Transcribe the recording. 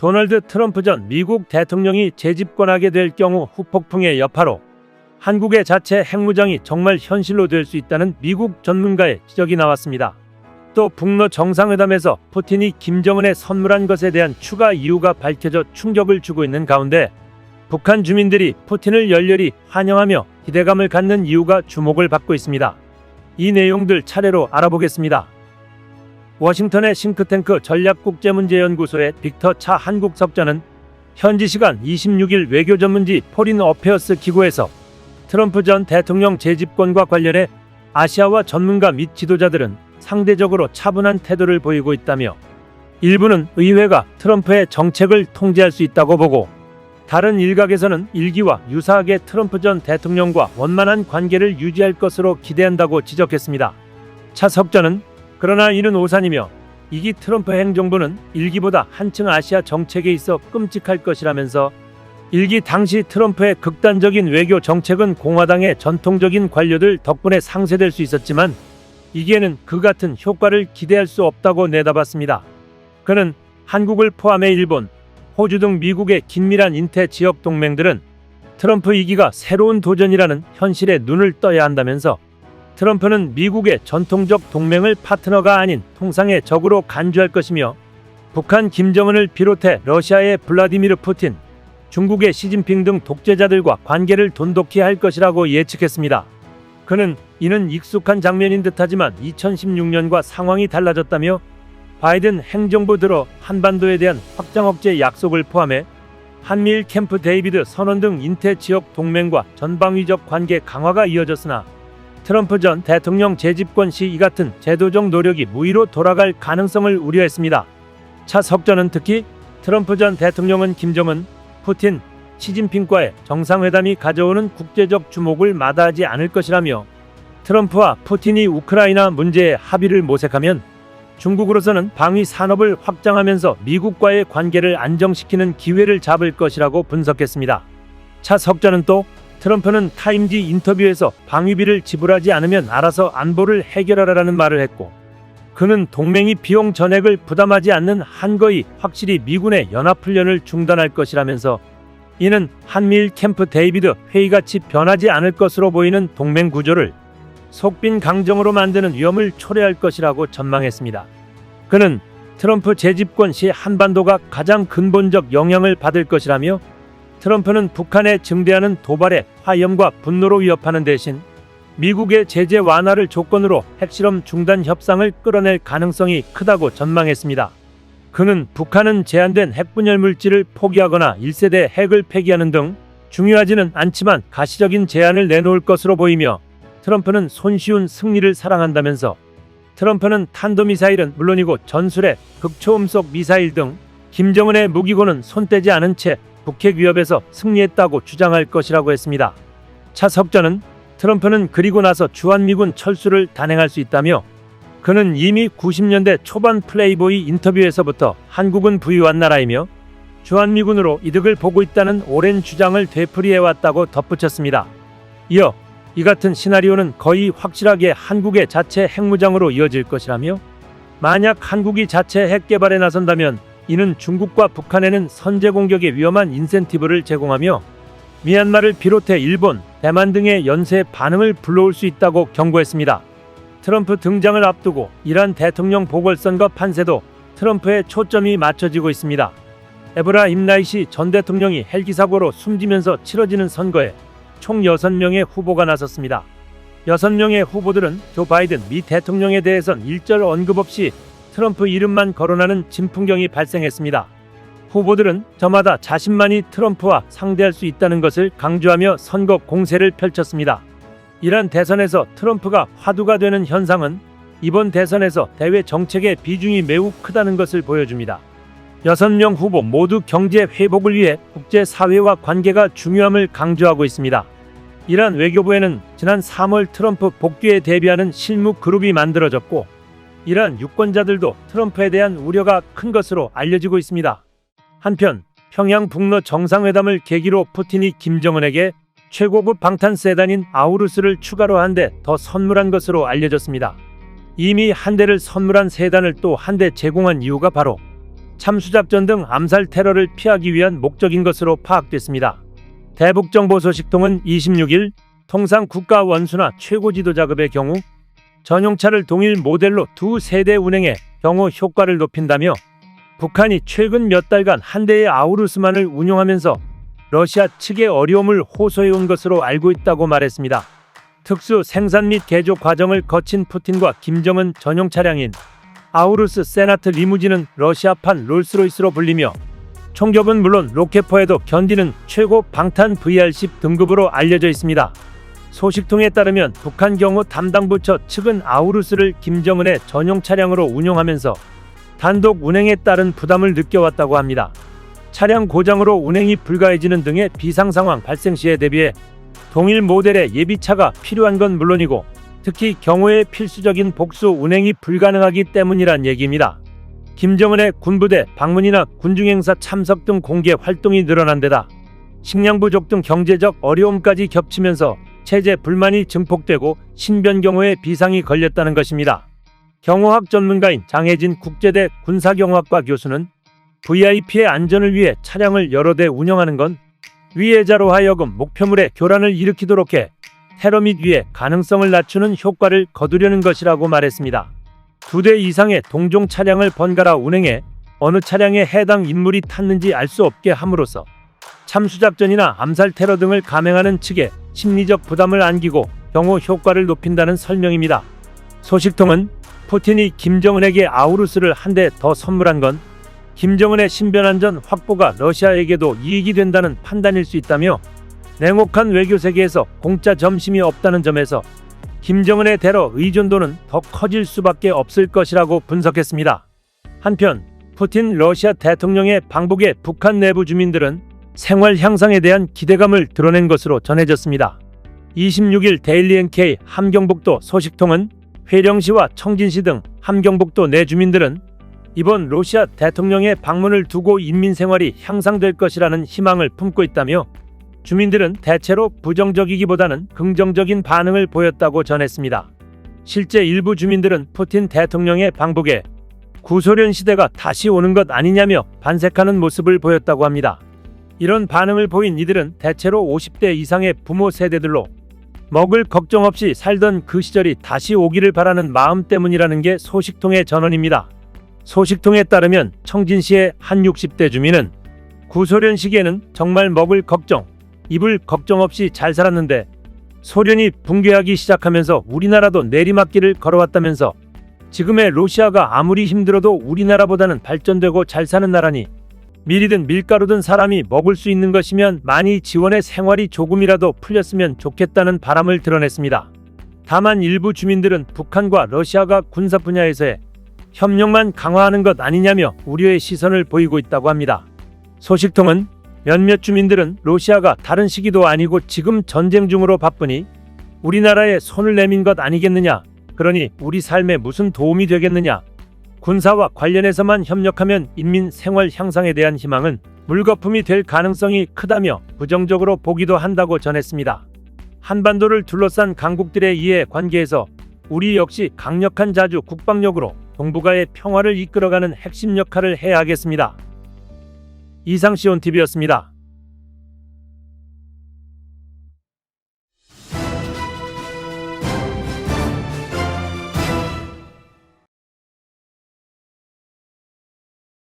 도널드 트럼프 전 미국 대통령이 재집권하게 될 경우 후폭풍의 여파로 한국의 자체 핵무장이 정말 현실로 될 수 있다는 미국 전문가의 지적이 나왔습니다. 또 북러 정상회담에서 푸틴이 김정은에 선물한 것에 대한 추가 이유가 밝혀져 충격을 주고 있는 가운데 북한 주민들이 푸틴을 열렬히 환영하며 기대감을 갖는 이유가 주목을 받고 있습니다. 이 내용들 차례로 알아보겠습니다. 워싱턴의 싱크탱크 전략국제문제연구소의 빅터 차 한국 석자는 현지 시간 26일 외교 전문지 포린 어페어스 기구에서 트럼프 전 대통령 재집권과 관련해 아시아와 전문가 및 지도자들은 상대적으로 차분한 태도를 보이고 있다며 일부는 의회가 트럼프의 정책을 통제할 수 있다고 보고 다른 일각에서는 일기와 유사하게 트럼프 전 대통령과 원만한 관계를 유지할 것으로 기대한다고 지적했습니다. 차 석전은 그러나 이는 오산이며 이기 트럼프 행정부는 일기보다 한층 아시아 정책에 있어 끔찍할 것이라면서 일기 당시 트럼프의 극단적인 외교 정책은 공화당의 전통적인 관료들 덕분에 상쇄될 수 있었지만 이게는 그 같은 효과를 기대할 수 없다고 내다봤습니다. 그는 한국을 포함해 일본, 호주 등 미국의 긴밀한 인태 지역 동맹들은 트럼프 이기가 새로운 도전이라는 현실에 눈을 떠야 한다면서 트럼프는 미국의 전통적 동맹을 파트너가 아닌 통상의 적으로 간주할 것이며 북한 김정은을 비롯해 러시아의 블라디미르 푸틴, 중국의 시진핑 등 독재자들과 관계를 돈독히 할 것이라고 예측했습니다. 그는 이는 익숙한 장면인 듯하지만 2016년과 상황이 달라졌다며 바이든 행정부 들어 한반도에 대한 확장 억제 약속을 포함해 한미일 캠프 데이비드 선언 등 인태 지역 동맹과 전방위적 관계 강화가 이어졌으나 트럼프 전 대통령 재집권 시 이 같은 제도적 노력이 무의로 돌아갈 가능성을 우려했습니다. 차 석전은 특히 트럼프 전 대통령은 김정은, 푸틴, 시진핑과의 정상회담이 가져오는 국제적 주목을 마다하지 않을 것이라며 트럼프와 푸틴이 우크라이나 문제에 합의를 모색하면 중국으로서는 방위 산업을 확장하면서 미국과의 관계를 안정시키는 기회를 잡을 것이라고 분석했습니다. 차 석전은 또 트럼프는 타임지 인터뷰에서 방위비를 지불하지 않으면 알아서 안보를 해결하라라는 말을 했고 그는 동맹이 비용 전액을 부담하지 않는 한거의 확실히 미군의 연합훈련을 중단할 것이라면서 이는 한미일 캠프 데이비드 회의같이 변하지 않을 것으로 보이는 동맹 구조를 속빈 강정으로 만드는 위험을 초래할 것이라고 전망했습니다. 그는 트럼프 재집권 시 한반도가 가장 근본적 영향을 받을 것이라며 트럼프는 북한에 증대하는 도발에 화염과 분노로 위협하는 대신 미국의 제재 완화를 조건으로 핵실험 중단 협상을 끌어낼 가능성이 크다고 전망했습니다. 그는 북한은 제한된 핵분열 물질을 포기하거나 1세대 핵을 폐기하는 등 중요하지는 않지만 가시적인 제안을 내놓을 것으로 보이며 트럼프는 손쉬운 승리를 사랑한다면서 트럼프는 탄도미사일은 물론이고 전술핵, 극초음속 미사일 등 김정은의 무기고는 손대지 않은 채 북핵 위협에서 승리했다고 주장할 것이라고 했습니다. 차 석전은 트럼프는 그리고 나서 주한미군 철수를 단행할 수 있다며 그는 이미 90년대 초반 플레이보이 인터뷰에서부터 한국은 부유한 나라이며 주한미군으로 이득을 보고 있다는 오랜 주장을 되풀이해왔다고 덧붙였습니다. 이어 이 같은 시나리오는 거의 확실하게 한국의 자체 핵무장으로 이어질 것이라며 만약 한국이 자체 핵 개발에 나선다면 이는 중국과 북한에는 선제 공격의 위험한 인센티브를 제공하며 미얀마를 비롯해 일본, 대만 등의 연쇄 반응을 불러올 수 있다고 경고했습니다. 트럼프 등장을 앞두고 이란 대통령 보궐선거 판세도 트럼프의 초점이 맞춰지고 있습니다. 에브라 임라이시 전 대통령이 헬기 사고로 숨지면서 치러지는 선거에 총 6명의 후보가 나섰습니다. 6명의 후보들은 조 바이든 미 대통령에 대해선 일절 언급 없이 트럼프 이름만 거론하는 진풍경이 발생했습니다. 후보들은 저마다 자신만이 트럼프와 상대할 수 있다는 것을 강조하며 선거 공세를 펼쳤습니다. 이란 대선에서 트럼프가 화두가 되는 현상은 이번 대선에서 대외 정책의 비중이 매우 크다는 것을 보여줍니다. 6명 후보 모두 경제 회복을 위해 국제사회와 관계가 중요함을 강조하고 있습니다. 이란 외교부에는 지난 3월 트럼프 복귀에 대비하는 실무 그룹이 만들어졌고 이란 유권자들도 트럼프에 대한 우려가 큰 것으로 알려지고 있습니다. 한편 평양 북러 정상회담을 계기로 푸틴이 김정은에게 최고급 방탄 세단인 아우루스를 추가로 한 대 더 선물한 것으로 알려졌습니다. 이미 한 대를 선물한 세단을 또 한 대 제공한 이유가 바로 참수작전 등 암살 테러를 피하기 위한 목적인 것으로 파악됐습니다. 대북정보소식통은 26일 통상 국가 원수나 최고 지도자급의 경우 전용차를 동일 모델로 두 세대 운행해 경호 효과를 높인다며 북한이 최근 몇 달간 한 대의 아우루스만을 운용하면서 러시아 측의 어려움을 호소해 온 것으로 알고 있다고 말했습니다. 특수 생산 및 개조 과정을 거친 푸틴과 김정은 전용 차량인 아우루스 세나트 리무진은 러시아판 롤스로이스로 불리며 총격은 물론 로켓포에도 견디는 최고 방탄 VR-10 등급으로 알려져 있습니다. 소식통에 따르면 북한 경호 담당 부처 측은 아우루스를 김정은의 전용 차량으로 운용하면서 단독 운행에 따른 부담을 느껴왔다고 합니다. 차량 고장으로 운행이 불가해지는 등의 비상 상황 발생 시에 대비해 동일 모델의 예비차가 필요한 건 물론이고 특히 경호에 필수적인 복수 운행이 불가능하기 때문이란 얘기입니다. 김정은의 군부대 방문이나 군중행사 참석 등 공개 활동이 늘어난 데다 식량 부족 등 경제적 어려움까지 겹치면서 체제 불만이 증폭되고 신변 경호에 비상이 걸렸다는 것입니다. 경호학 전문가인 장혜진 국제대 군사경호학과 교수는 VIP의 안전을 위해 차량을 여러 대 운영하는 건 위해자로 하여금 목표물의 교란을 일으키도록 해 테러 및 위해 가능성을 낮추는 효과를 거두려는 것이라고 말했습니다. 두 대 이상의 동종 차량을 번갈아 운행해 어느 차량에 해당 인물이 탔는지 알 수 없게 함으로써 참수작전이나 암살 테러 등을 감행하는 측에 심리적 부담을 안기고 경호 효과를 높인다는 설명입니다. 소식통은 푸틴이 김정은에게 아우루스를 한 대 더 선물한 건 김정은의 신변 안전 확보가 러시아에게도 이익이 된다는 판단일 수 있다며 냉혹한 외교 세계에서 공짜 점심이 없다는 점에서 김정은의 테러 의존도는 더 커질 수밖에 없을 것이라고 분석했습니다. 한편 푸틴 러시아 대통령의 방북에 북한 내부 주민들은 생활 향상에 대한 기대감을 드러낸 것으로 전해졌습니다. 26일 데일리 NK 함경북도 소식통은 회령시와 청진시 등 함경북도 내 주민들은 이번 러시아 대통령의 방문을 두고 인민 생활이 향상될 것이라는 희망을 품고 있다며 주민들은 대체로 부정적이기보다는 긍정적인 반응을 보였다고 전했습니다. 실제 일부 주민들은 푸틴 대통령의 방북에 구소련 시대가 다시 오는 것 아니냐며 반색하는 모습을 보였다고 합니다. 이런 반응을 보인 이들은 대체로 50대 이상의 부모 세대들로 먹을 걱정 없이 살던 그 시절이 다시 오기를 바라는 마음 때문이라는 게 소식통의 전언입니다. 소식통에 따르면 청진시의 한 60대 주민은 구소련 시기에는 정말 먹을 걱정, 입을 걱정 없이 잘 살았는데 소련이 붕괴하기 시작하면서 우리나라도 내리막길을 걸어왔다면서 지금의 러시아가 아무리 힘들어도 우리나라보다는 발전되고 잘 사는 나라니 밀이든 밀가루든 사람이 먹을 수 있는 것이면 많이 지원해 생활이 조금이라도 풀렸으면 좋겠다는 바람을 드러냈습니다. 다만 일부 주민들은 북한과 러시아가 군사 분야에서의 협력만 강화하는 것 아니냐며 우려의 시선을 보이고 있다고 합니다. 소식통은 몇몇 주민들은 러시아가 다른 시기도 아니고 지금 전쟁 중으로 바쁘니 우리나라에 손을 내민 것 아니겠느냐. 그러니 우리 삶에 무슨 도움이 되겠느냐. 군사와 관련해서만 협력하면 인민 생활 향상에 대한 희망은 물거품이 될 가능성이 크다며 부정적으로 보기도 한다고 전했습니다. 한반도를 둘러싼 강국들의 이해 관계에서 우리 역시 강력한 자주 국방력으로 동북아의 평화를 이끌어가는 핵심 역할을 해야 하겠습니다. 이상 시온TV였습니다.